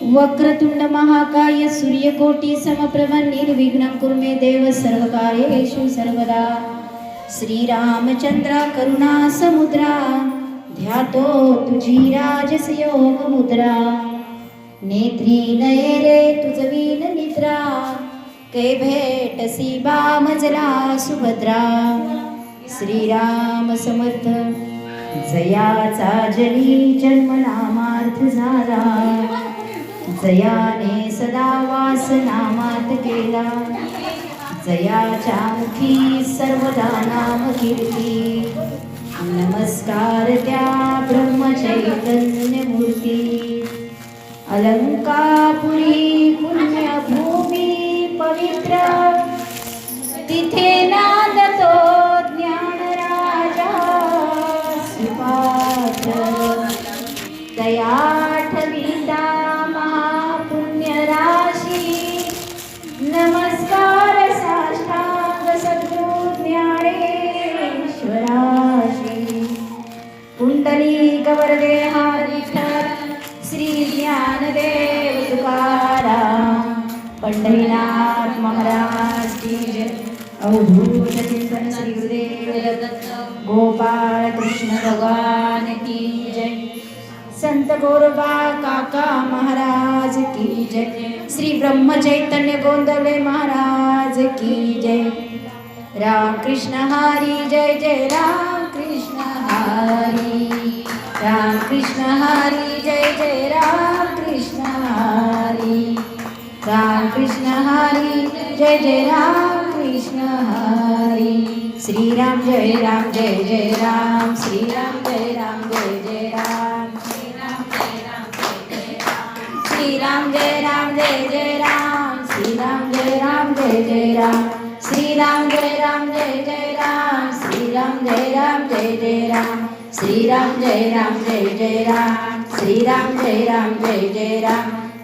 वक्रतुंड महाकाय सूर्यकोटी समप्रभ निर्विघ्न कुर्मे देव सर्वकार्येषु सर्वदा। श्रीरामचंद्रा करुणा समुद्रा ध्यातो तुझी राजस योग मुद्रा नेत्री नये रे तुझवीन निद्रा कै भेटसी बामजला सुभद्रा। श्रीराम समर्थ जयाचा जनी जन्म नामार्थ झाला। जयाने सदा वास नामात केला. जयाच्या मुखी सर्वदा नाम कीर्ती. नमस्कार त्या ब्रह्मचैतन्य मूर्ती. अलंकापुरी पुण्यभूमी पवित्र. तिथे ना पंढरीनाथ महाराज की जय. अवधूत चिंतन श्री गुरुदेव दत्त गोपाळ कृष्ण भगवान की जय. संत गोरबा काका महाराज की जय. श्री ब्रह्म चैतन्य गोंदवले महाराज की जय. राम कृष्ण हरी जय जय राम कृष्ण हरी. राम कृष्ण हरी जय जय राम कृष्ण हरी. राम कृष्ण हरी जय जय राम कृष्ण हरी। श्री राम जय राम जय जय राम। श्री राम जय राम जय जय राम। श्री राम जय राम जय जय राम। श्री राम जय राम जय जय राम। श्री राम जय राम जय जय राम। श्री राम जय राम जय जय राम। श्री राम जय राम जय जय राम। श्री राम जय राम जय जय राम।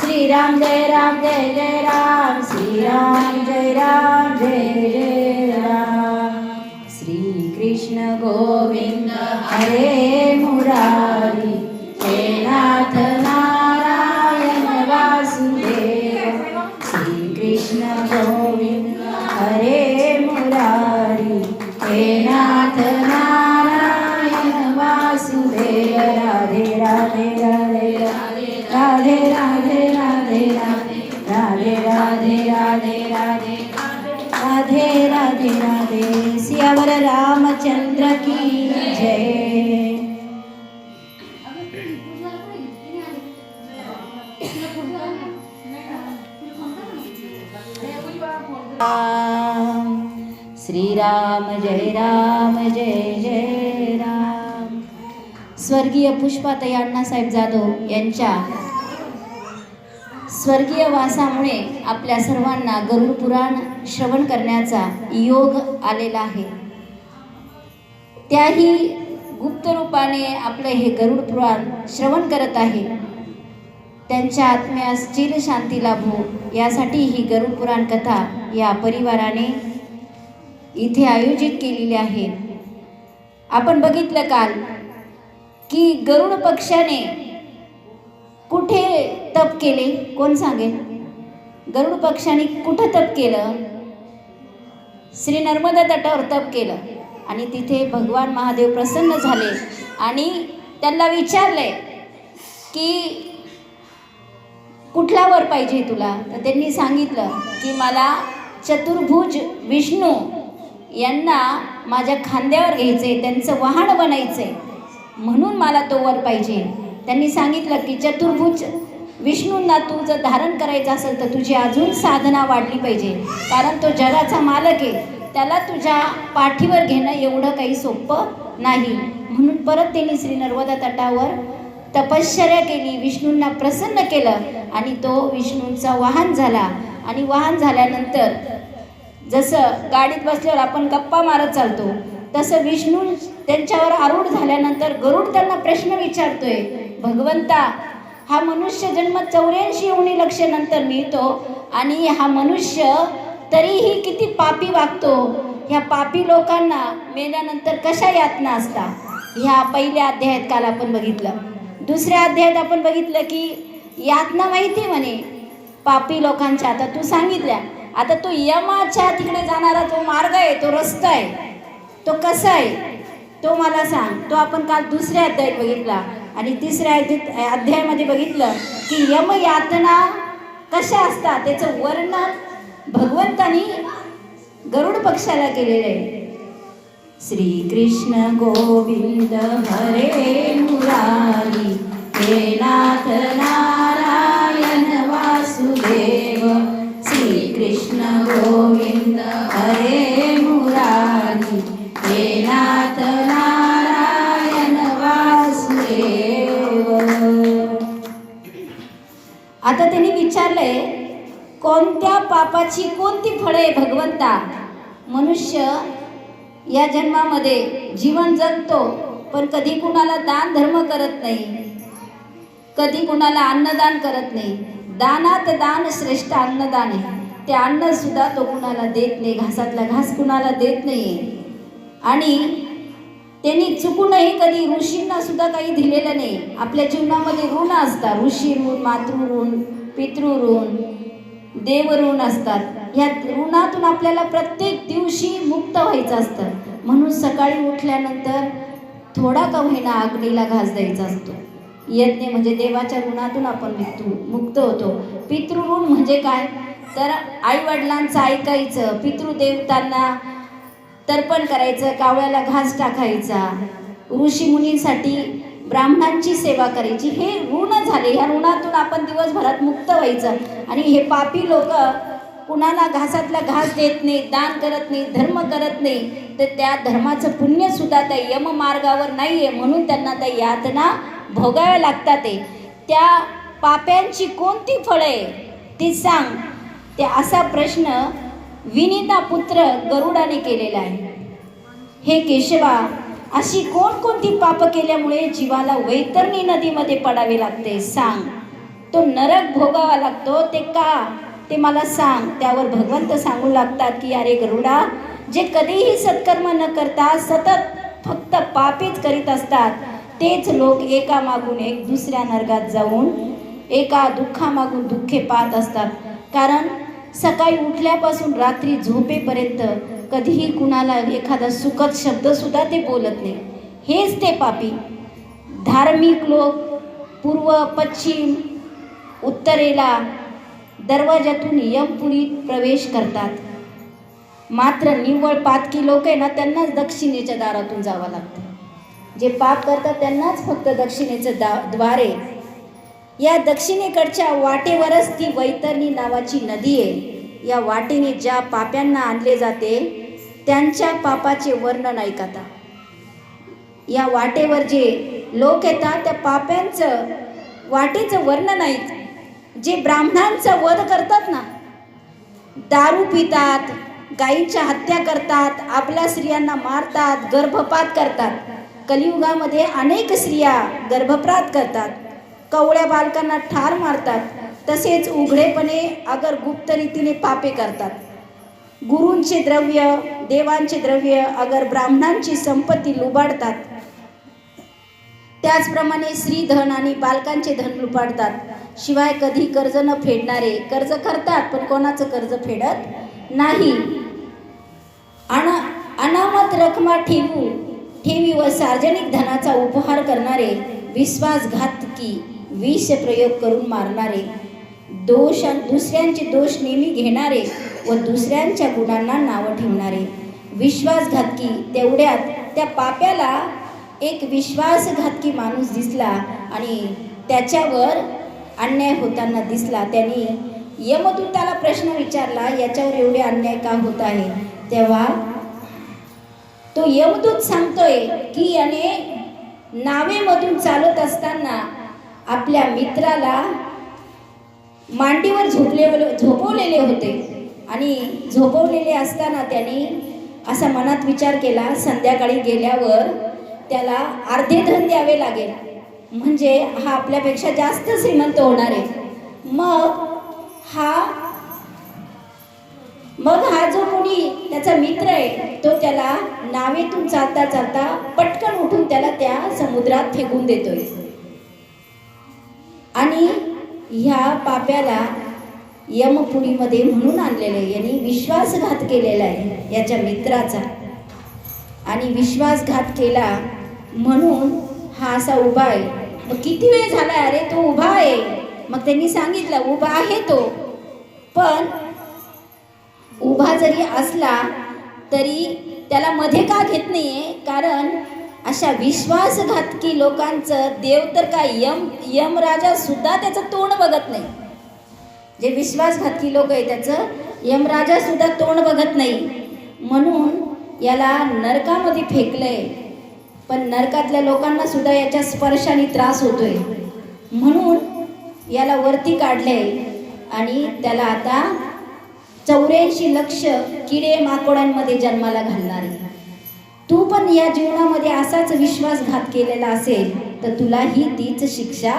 श्री राम जय राम जय जय राम श्री राम जय राम जय जय राम। श्री कृष्ण गोविंद हरे मुरारी हे नाथ राम जय राम जय जय राम. स्वर्गीय पुष्पाताई अण्णासाहेब जाधव यांच्या स्वर्गीय वासामुळे आपल्या सर्वांना गरुड पुराण श्रवण करण्याचा योग आलेला आहे. त्याही गुप्त रूपाने आपलं हे गरुड पुराण श्रवण करत आहे. त्यांच्या आत्म्यास चिरशांती लाभो यासाठी ही गरुड पुराण कथा या परिवाराने इथे आयोजित केलेले आहे आपण बघितलं काल की गरुड पक्षाने कुठे तप केले? कोण सांगेल? गरुड पक्षाने कुठं तप केलं? श्री नर्मदा तटावर तप केलं. आणि तिथे भगवान महादेव प्रसन्न झाले. आणि त्यांना विचारले की कुठला वर पाहिजे तुला? तर त्यांनी सांगितलं की मला चतुर्भुज विष्णू यांना माझ्या खांद्यावर घ्यायचे त्यांचं वाहन बनायचं आहे म्हणून मला तो वर पाहिजे. त्यांनी सांगितलं की चतुर्भुज विष्णूंना तू जर धारण करायचं असेल तर तुझी अजून साधना वाढली पाहिजे. कारण तो जगाचा मालक आहे. त्याला तुझ्या पाठीवर घेणं एवढं काही सोपं नाही. म्हणून परत त्यांनी श्री नर्मदा तटावर तपश्चर्या केली. विष्णूंना प्रसन्न केलं आणि तो विष्णूंचा वाहन झाला. आणि वाहन झाल्यानंतर जसं गाडीत बसल्यावर आपण गप्पा मारत चालतो तसं विष्णू त्यांच्यावर आरूढ झाल्यानंतर गरुड त्यांना प्रश्न विचारतोय भगवंता हा मनुष्य जन्म चौऱ्याऐंशी उणी लक्ष नंतर मिळतो आणि हा मनुष्य तरीही किती पापी वागतो? ह्या पापी लोकांना मेल्यानंतर कशा यातना असता? ह्या पहिल्या अध्यायात काल आपण बघितलं. दुसऱ्या अध्यायात आपण बघितलं की यातना माहिती म्हणे पापी लोकांच्या. आता तू सांगितल्या आता तो यमाच्या तिकडे जाणारा तो मार्ग आहे तो रस्ता आहे तो कसा आहे तो मला सांग. तो आपण काल दुसऱ्या अध्यायात बघितला आणि तिसऱ्या अध्यायामध्ये बघितलं की यम यातना कशा असतात त्याचं वर्णन भगवंतानी गरुड पक्षाला केलेलं आहे. श्री कृष्ण गोविंद हरे मुरारी हे नाथ नारायण कृष्ण हरे मुरारी हे नाथ नारायण वासुदेव. आता त्यांनी विचारलंय कोणत्या पापाची कोणती फळे भगवंता? मनुष्य या जन्मामध्ये जीवन जगतो पण कधी कुणाला दान धर्म करत नाही. कधी कुणाला अन्नदान करत नाही. दानात दान श्रेष्ठ अन्नदान आहे. ते अन्न सुद्धा तो कुणाला देत नाही घासातला घास कुणाला देत नाही आणि त्यांनी चुकूनही कधी ऋषींना सुद्धा काही दिलेलं नाही. आपल्या जीवनामध्ये ऋण असतात ऋषी ऋण मातृ ऋण पितृ ऋण असतात. या ऋणातून आपल्याला प्रत्येक दिवशी मुक्त व्हायचं असतं. म्हणून सकाळी उठल्यानंतर थोडा का होईना अग्नीला घास द्यायचा असतो. यज्ञ म्हणजे देवाच्या ऋणातून आपण मुक्त होतो. पितृऋण म्हणजे काय? तर आई वडिलांचं ऐकायचं पितृदेवतांना तर्पण करायचं कावळ्याला घास टाकायचा ऋषी मुनींसाठी ब्राह्मणांची सेवा करायची. हे ऋण झाले. ह्या ऋणातून आपण दिवसभरात मुक्त व्हायचं. आणि हे पापी लोक कुणाला घासातला घास देत नाही दान करत नाही धर्म करत नाही तर त्या धर्माचं पुण्यसुद्धा त्या यममार्गावर नाही आहे म्हणून त्यांना त्या यातना भोगाव्या लागतात त्या पाप्यांची कोणती फळं आहे? ती सांग. ते असा प्रश्न विनिता पुत्र गरुडाने केलेला आहे. हे केशवा अशी कोणकोणती पाप केल्यामुळे जीवाला वैतरणी नदीमध्ये पडावे लागते सांग. तो नरक भोगावा लागतो ते का? ते मला सांग. त्यावर भगवंत सांगू लागतात की अरे गरुडा जे कधीही सत्कर्म न करता सतत फक्त पापीच करीत असतात तेच लोक एका मागून एक दुसऱ्या नरकात जाऊन एका दुःखामागून दुःखे पाहत असतात. कारण सकाळी उठल्यापासून रात्री झोपेपर्यंत कधीही कुणाला एखादा सुखद शब्दसुद्धा ते बोलत नाही. हेच ते पापी. धार्मिक लोक पूर्व पश्चिम उत्तरेला दरवाजातून यमपुरीत प्रवेश करतात. मात्र निव्वळ पातकी लोक आहे ना त्यांनाच दक्षिणेच्या दारातून जावं लागतं. जे पाप करतात त्यांनाच फक्त दक्षिणेचं दा द्वारे या दक्षिणेकडच्या वाटेवरच ती वैतरणी नावाची नदी आहे. या वाटेने ज्या पाप्यांना आणले जाते त्यांच्या पापाचे वर्णन ऐकता. या वाटेवर जे लोक येतात त्या पाप्यांचं वाटेचं वर्णन ऐक जे ब्राह्मणांचा वध करतात ना दारू पितात गायींच्या हत्या करतात आपल्या स्त्रियांना मारतात गर्भपात करतात. कलियुगामध्ये अनेक स्त्रिया गर्भपात करतात. कवळ्या बालकांना ठार मारतात तसेच उघडेपणे अगर गुप्त रीतीने पापे करतात. गुरूंचे द्रव्य देवांचे द्रव्य अगर ब्राह्मणांची संपत्ती लुबाडतात. त्याचप्रमाणे स्त्री धन आणि बालकांचे धन लुबाडतात. शिवाय कधी कर्ज न फेडणारे कर्ज करतात पण कोणाचं कर्ज फेडत नाही. अना अनामत रकमा ठेवू ठेवी व सार्वजनिक धनाचा उपहार करणारे विश्वासघातकी विष प्रयोग करून मारणारे दोष दुसऱ्यांचे दोष नेहमी घेणारे व दुसऱ्यांच्या गुणांना नावं ठेवणारे. विश्वासघातकी तेवढ्यात त्या पाप्याला एक विश्वासघातकी माणूस दिसला आणि त्याच्यावर अन्याय होताना दिसला. त्यांनी यमदूताला प्रश्न विचारला याच्यावर एवढे अन्याय का होत आहे? तेव्हा तो यमदूत सांगतोय की याने नावेमधून चालत असताना आपल्या मित्राला मांडीवर झोपले झोपवलेले होते. आणि झोपवलेले असताना त्यांनी असा मनात विचार केला संध्याकाळी गेल्यावर त्याला अर्धे धन द्यावे लागेल. म्हणजे हा आपल्यापेक्षा जास्त श्रीमंत होणार आहे. मग हा मग हा जो कोणी त्याचा मित्र आहे तो त्याला नावेतून चालता चालता पटकन उठून त्याला त्या समुद्रात फेकून देतोय. ह्या पाप्याला यमपुरीमध्ये म्हणून आणलेलं आहे. यांनी विश्वासघात केलेला आहे याच्या मित्राचा. आणि विश्वासघात केला म्हणून हा असा उभा आहे. मग किती वेळ झाला? अरे तो उभा आहे. मग त्यांनी सांगितलं उभा आहे तो. पण उभा जरी असला तरी त्याला मध्ये का घेत नाही आहे कारण अशा विश्वासघातकी लोकांचं देव तर काय यम यमराजा सुद्धा त्याचं तोंड बघत नाही. जे विश्वासघातकी लोक आहे त्याचं यमराजा सुद्धा तोंड बघत नाही. म्हणून याला नरकामध्ये फेकलंय. पण नरकातल्या लोकांना सुद्धा याच्या स्पर्शाने त्रास होतोय. म्हणून याला वरती काढलंय. आणि त्याला आता चौऱ्याऐंशी लक्ष किडे माकोड्यांमध्ये जन्माला घालणार आहे. तू पण या जीवनामध्ये असाच विश्वासघात केलेला असेल तर तुलाही तीच शिक्षा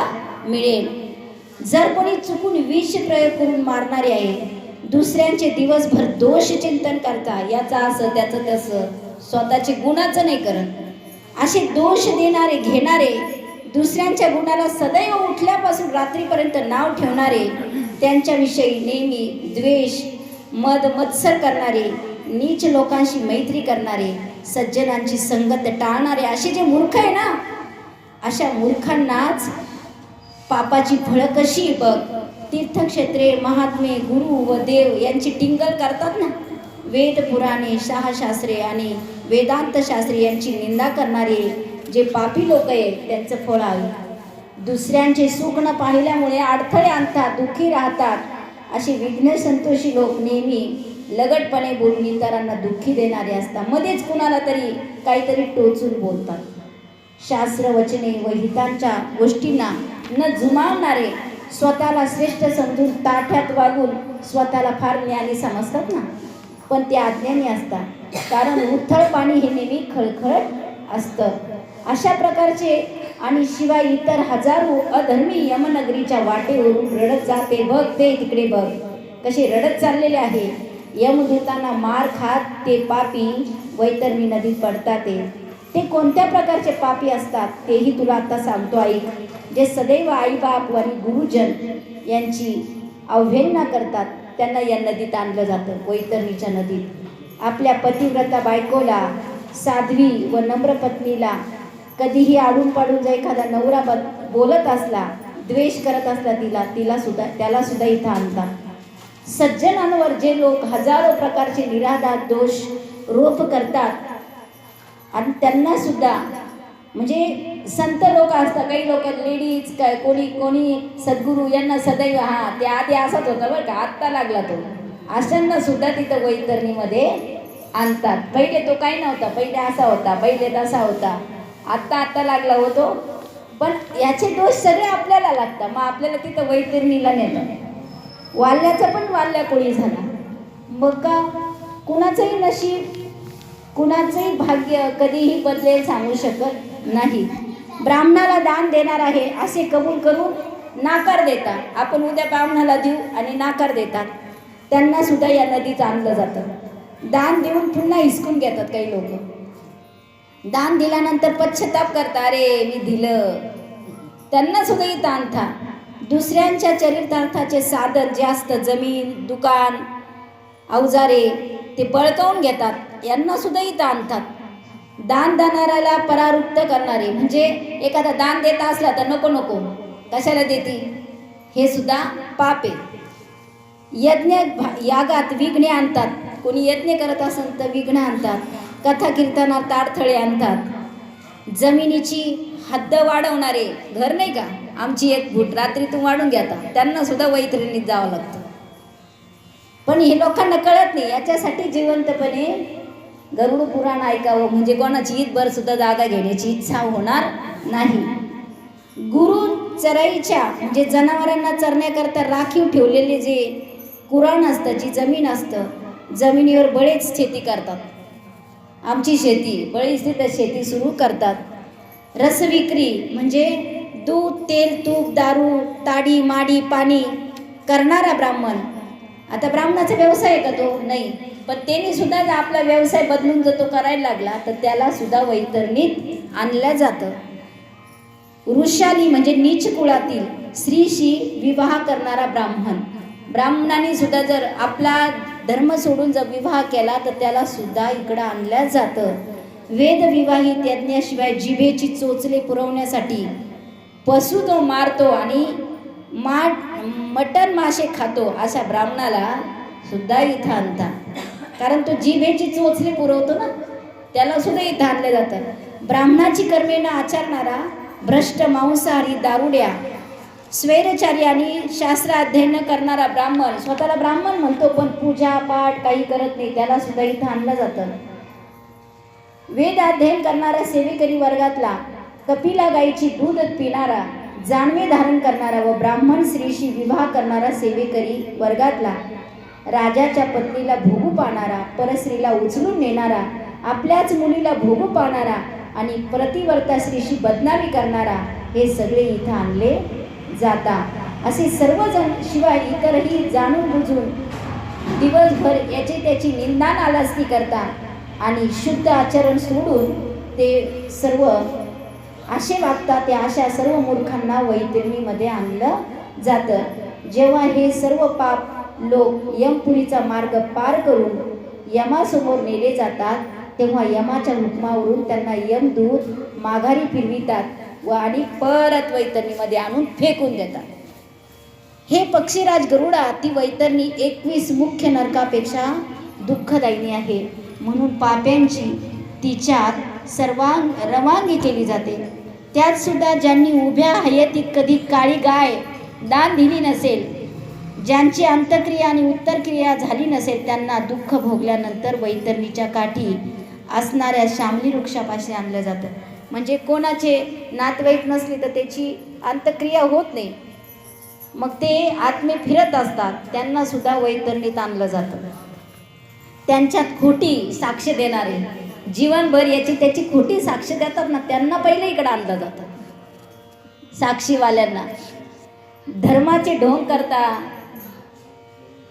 मिळेल. जर कोणी चुकून विष प्रयोग करून मारणारे आहे दुसऱ्यांचे दिवसभर दोष चिंतन करता याचा असं त्याचं तसं स्वतःचे गुणाचं नाही करत. असे दोष देणारे घेणारे दुसऱ्यांच्या गुणाला सदैव उठल्यापासून रात्रीपर्यंत नाव ठेवणारे त्यांच्याविषयी नेहमी द्वेष मद मत्सर करणारे नीच लोकांशी मैत्री करणारे सज्जनांची संगत टाळणारे असे जे मूर्ख आहे ना अशा मूर्खांनाच पापाची फळं कशी बघ? तीर्थक्षेत्रे महात्मे गुरु व देव यांची टिंगल करतात ना? वेद पुराणे शास्त्रे आणि वेदांत शास्त्री यांची निंदा करणारे जे पापी लोक आहेत त्यांचं फळ आहे. दुसऱ्यांचे सुख न पाहिल्यामुळे अडथळे आणतात दुःखी राहतात. असे विघ्न संतोषी लोक नेहमी लगटपणे बोलून इतरांना दुःखी देणारे असतात. मध्येच कुणाला तरी काहीतरी टोचून बोलतात. शास्त्र वचने व हितांच्या गोष्टींना न जुमावणारे स्वतःला श्रेष्ठ समजून ताठ्यात वागून स्वतःला फार ज्ञानी समजतात ना? पण ते अज्ञानी असतात. कारण उथळ पाणी हे नेहमी खळखळत असतं. अशा प्रकारचे आणि शिवाय इतर हजारो अधर्मी यमनगरीच्या वाटेवरून रडत जाते. बघ ते तिकडे बघ. कसे रडत चाललेले आहे. यम घेताना मार खात ते पापी वैतरणी नदीत पडतात ते. ते कोणत्या प्रकारचे पापी असतात तेही तुला आता सांगतो ऐक जे सदैव आईबाप आणि गुरुजन यांची अवहेलना करतात त्यांना या नदीत आणलं जातं वैतरणीच्या नदीत. आपल्या पतिव्रता बायकोला साध्वी व नम्र पत्नीला कधीही आडून पाडून जर एखादा नवरा बोलत असला द्वेष करत असला तिला तिला सुद्धा त्याला सुद्धा इथं आणतात. सज्जनांवर जे लोक हजारो प्रकारचे निराधार दोष रोप करतात आणि त्यांना सुद्धा म्हणजे संत लोक असतात काही लोक लेडीज काय कोणी कोणी सद्गुरू यांना सदैव हा ते आधी असाच होता बरं का आत्ता लागला तो. अशांना सुद्धा तिथं वैतरणीमध्ये आणतात. पहिले तो काही नव्हता पहिले असा होता पहिले तसा होता. आत्ता आत्ता लागला होतो. पण याचे दोष सगळे आपल्याला लागतात. मग आपल्याला तिथं वैतरणीला नेतात वाल्याचा पण वाल्या कोळी झाला. मग का कुणाचंही नशीब कुणाचंही भाग्य कधीही बदलेल सांगू शकत नाही. ब्राह्मणाला दान देणार आहे असे कबूल करून नाकार देतात. आपण उद्या ब्राह्मणाला देऊ आणि नाकार देतात. त्यांना सुद्धा या नदीत आणलं जातं. दान देऊन पुन्हा हिसकून घेतात काही लोक. दान दिल्यानंतर पश्चाताप करता अरे मी दिलं. त्यांना सुद्धा ताण आणता दुसऱ्यांच्या चरितार्थाचे साधन जे असतं जमीन दुकान अवजारे ते बळकावून घेतात. यांना सुद्धा इथं आणतात. दान देणाऱ्याला परावृत्त करणारे. म्हणजे एखादा दान देता असला तर नको नको. कशाला देते? हे सुद्धा पाप आहे. यज्ञ भा- यागात विघ्ने आणतात. कोणी यज्ञ करत असेल तर विघ्न आणतात. कथा कीर्तनात अडथळे आणतात. जमिनीची हद्द वाढवणारे घर नाही का? आमची एक फूट रात्रीतून वाढून घेता त्यांना सुद्धा वैतरणीत जावं लागतं. पण हे लोकांना कळत नाही याच्यासाठी जिवंतपणे गरुड पुराण ऐकावं. म्हणजे कोणाची ईदभर सुद्धा जागा घेण्याची इच्छा होणार नाही. गुरु चराईच्या म्हणजे जनावरांना चरण्याकरता राखीव ठेवलेले जे कुराण असतं जी जमीन असतं जमिनीवर बळेच शेती करतात. आमची शेती बळीच तिथं शेती सुरू करतात. रसविक्री म्हणजे दूध तेल तूप दारू ताडी माडी पाणी करणारा ब्राह्मण. आता ब्राह्मणाचा व्यवसाय आहे का तो? नाही. पण त्यांनी सुद्धा जर आपला व्यवसाय बदलून जर तो करायला लागला तर त्याला सुद्धा वैतरणीत आणलं जातं. वृषाली म्हणजे नीच कुळातील स्त्रीशी विवाह करणारा ब्राह्मण. ब्राह्मणाने सुद्धा जर आपला धर्म सोडून जर विवाह केला तर त्याला सुद्धा इकडं आणलं जातं. वेदविवाहित यज्ञाशिवाय जिभेची चोचले पुरवण्यासाठी पशु तो मारतो आणि माठ मटण मासे खातो अशा ब्राह्मणाला सुद्धा इथं आणतात. कारण तो जिभेची चोचले पुरवतो ना त्याला सुद्धा इथं आणलं जातं. ब्राह्मणाची कर्मेनं आचरणारा भ्रष्ट मांसाहारी दारुड्या स्वैरचारी आणि शास्त्र अध्ययन करणारा ब्राह्मण स्वतःला ब्राह्मण म्हणतो पण पूजा पाठ काही करत नाही त्याला सुद्धा इथं आणलं जातं. वेद अध्ययन करणारा सेवेकरी वर्गातला कपिला गाईची दूध पिणारा जानवे धारण करणारा व ब्राह्मण स्त्रीशी विवाह करणारा सेवेकरी वर्गातला राजाच्या पत्नीला भोगू पाहणारा परस्त्रीला उचलून नेणारा आपल्याच मुलीला भोगू पाहणारा आणि प्रतिवर्ता स्त्रीशी बदनामी करणारा हे सगळे इथं आणले जातात. असे सर्वजण शिवाय इतरही जाणून बुजून दिवसभर याची त्याची निंदा नालास्ती करता आणि शुद्ध आचरण सोडून ते सर्व असे वागतात त्या अशा सर्व मूर्खांना वैतरणीमध्ये आणलं जातं. जेव्हा हे सर्व पाप लोक यमपुरीचा मार्ग पार करून यमासमोर नेले जातात तेव्हा यमाच्या हुकमावरून त्यांना यमदूत माघारी फिरवितात व आणि परत वैतरणीमध्ये आणून फेकून देतात. हे पक्षीराज गरुडा ती वैतरणी एकवीस मुख्य नरकापेक्षा दुःखदायिनी आहे. म्हणून पाप्यांची तिच्यात सर्वांग रवानगी केली जाते. त्यात सुद्धा ज्यांनी उभ्या हयतीत कधी काळी गाय दान दिली नसेल ज्यांची अंतक्रिया आणि उत्तरक्रिया झाली नसेल त्यांना दुःख भोगल्यानंतर वैतरणीच्या काठी असणाऱ्या शामली वृक्षापाशी आणलं जातं. म्हणजे कोणाचे नातवाईक नसले तर त्याची अंतक्रिया होत नाही. मग ते आत्मे फिरत असतात त्यांना सुद्धा वैतरणीत आणलं जातं. त्यांच्यात खोटी साक्ष देणारे जीवनभर याची त्याची खोटी साक्ष देतात ना त्यांना पहिले इकडं आणलं जातं. साक्षीवाल्यांना. धर्माचे ढोंग करता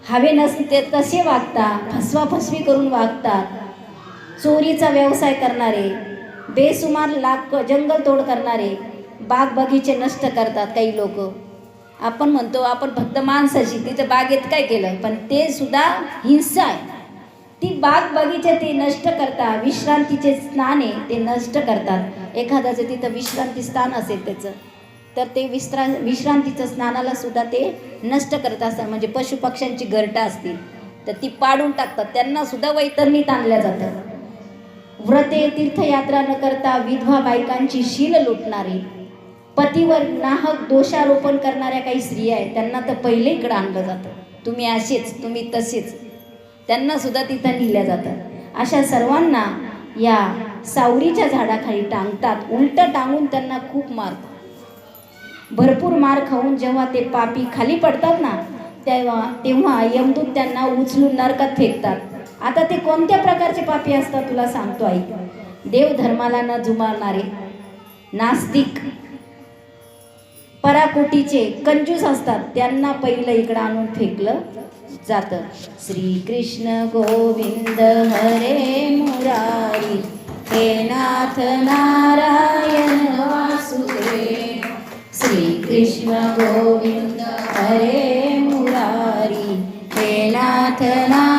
हवे नसते तसे वागता फसवाफसवी करून वागतात. चोरीचा व्यवसाय करणारे बेसुमार लाग जंगलतोड करणारे बाग बगीचे नष्ट करतात काही लोक. आपण म्हणतो आपण फक्त माणसाशी तिथं बागेत काय केलं? पण ते सुद्धा हिंसा आहे. ती बाग बगीचे ते नष्ट करता विश्रांतीचे स्थान आहे ते नष्ट करतात. एखाद्याचं तिथं विश्रांती स्थान असेल त्याचं तर ते विश्रा विश्रांतीचं स्नानाला सुद्धा ते नष्ट करत असतात. म्हणजे पशुपक्ष्यांची घरटा असतील तर ती पाडून टाकतात. त्यांना सुद्धा वैतरणीत आणल्या जातं. व्रते तीर्थयात्रा न करता विधवा बायकांची शील लुटणारी पतीवर नाहक दोषारोपण करणाऱ्या काही स्त्रिया आहेत त्यांना तर पहिले इकडं आणलं जातं. तुम्ही असेच तुम्ही तसेच. त्यांना सुद्धा तिथं लिहिल्या जातात. अशा सर्वांना या सावरीच्या झाडाखाली टांगतात. उलटं टांगून त्यांना खूप मारतात भरपूर मार खाऊन जेव्हा ते पापी खाली पडतात ना तेव्हा तेव्हा यमदूत त्यांना उचलून नरकात फेकतात. आता ते कोणत्या प्रकारचे पापी असतात तुला सांगतो ऐक. देव धर्माला न जुमारणारे नास्तिक पराकोटीचे कंजूस असतात. त्यांना पहिलं इकडं आणून फेकलं. जातं. श्रीकृष्ण गोविंद हरे मुरारी हे नाथ नारायण वासुदेव. श्रीकृष्ण गोविंद हरे मुरारी हे नाथ नारायण